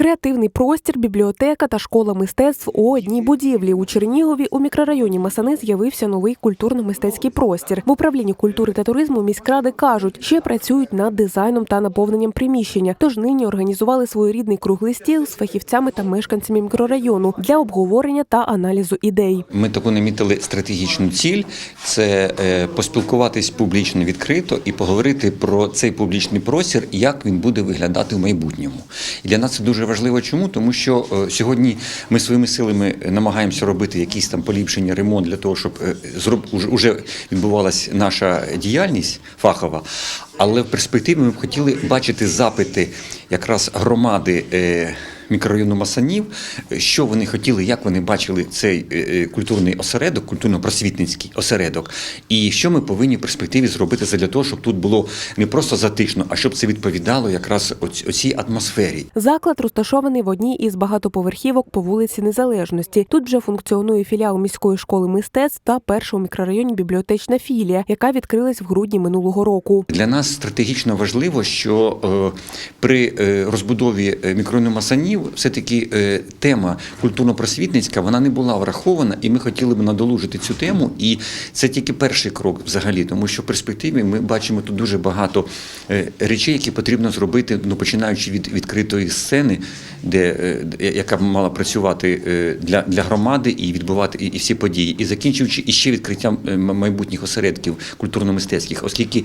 Креативний простір, бібліотека та школа мистецтв у одній будівлі. У Чернігові у мікрорайоні Масани з'явився новий культурно-мистецький простір. В управлінні культури та туризму міськради кажуть, ще працюють над дизайном та наповненням приміщення. Тож нині організували своєрідний круглий стіл з фахівцями та мешканцями мікрорайону для обговорення та аналізу ідей. Ми таку намітили стратегічну ціль це е, поспілкуватись публічно відкрито і поговорити про цей публічний простір, як він буде виглядати в майбутньому. І для нас це дуже важливо. Чому? Тому що е, сьогодні ми своїми силами намагаємося робити якісь там поліпшення, ремонт для того, щоб е, уже- уже відбувалася наша діяльність фахова. Але в перспективі ми б хотіли бачити запити якраз громади. Мікрорайону Масанів, що вони хотіли, як вони бачили цей е, е, культурний осередок, культурно-просвітницький осередок, і що ми повинні в перспективі зробити для того, щоб тут було не просто затишно, а щоб це відповідало якраз оцій атмосфері. Заклад розташований в одній із багатоповерхівок по вулиці Незалежності. Тут вже функціонує філіал міської школи мистецтв та перша у мікрорайоні бібліотечна філія, яка відкрилась в грудні минулого року. Для нас стратегічно важливо, що е, при розбудові мікрорайону Масанів все-таки е, тема культурно-просвітницька вона не була врахована, і ми хотіли б надолужити цю тему. І це тільки перший крок взагалі, тому що в перспективі ми бачимо тут дуже багато е, речей, які потрібно зробити, ну починаючи від відкритої сцени, де е, яка мала працювати для, для громади і відбувати і, і всі події, і закінчуючи іще відкриттям майбутніх осередків культурно-мистецьких, оскільки,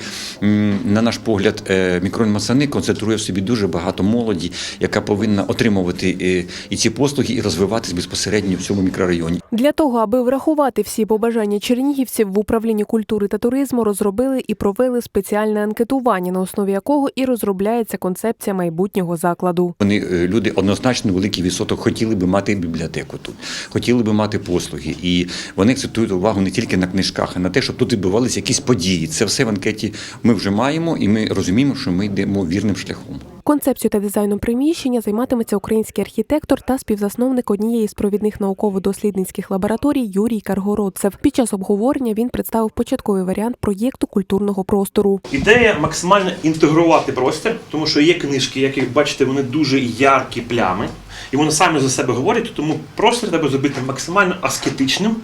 на наш погляд, мікрорайон Масани концентрує в собі дуже багато молоді, яка повинна отримувати е, і ці послуги, і розвиватись безпосередньо в цьому мікрорайоні. Для того, аби врахувати всі побажання чернігівців, в управлінні культури та туризму розробили і провели спеціальне анкетування, на основі якого і розробляється концепція майбутнього закладу. Вони е, люди однозначно великий відсоток хотіли би мати бібліотеку тут, хотіли би мати послуги, і вони акцентують увагу не тільки на книжках, а на те, щоб тут відбувалися якісь події. Це все в анкеті ми вже маємо, і ми розуміємо, що ми йдемо вірним шляхом. Концепцією та дизайном приміщення займатиметься український архітектор та співзасновник однієї з провідних науково-дослідницьких лабораторій Юрій Каргородцев. Під час обговорення він представив початковий варіант проєкту культурного простору. Ідея максимально інтегрувати простір, тому що є книжки, як ви бачите, вони дуже яркі плями, і вони самі за себе говорять, тому простір треба зробити максимально аскетичним,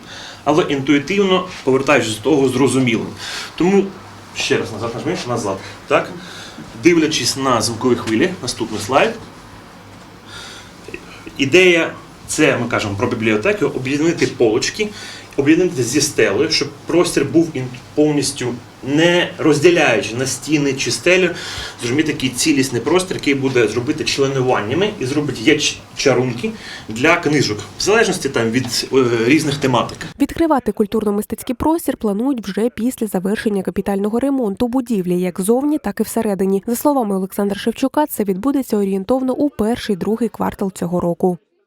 але інтуїтивно повертаючись до того зрозумілим. Тому ще раз назад нажми, назад. Так? Дивлячись на звукові хвилі, наступний слайд. Ідея це ми кажемо про бібліотеку, об'єднати полочки, об'єднати зі стелею, щоб простір був повністю не розділяючи на стіни чи стелю, зробити такий цілісний простір, який буде зробити членуваннями і зробить є чарунки для книжок, в залежності там від е, різних тематик. Відкривати культурно-мистецький простір планують вже після завершення капітального ремонту будівлі, як зовні, так і всередині. За словами Олександра Шевчука, це відбудеться орієнтовно у перший другий квартал цього року.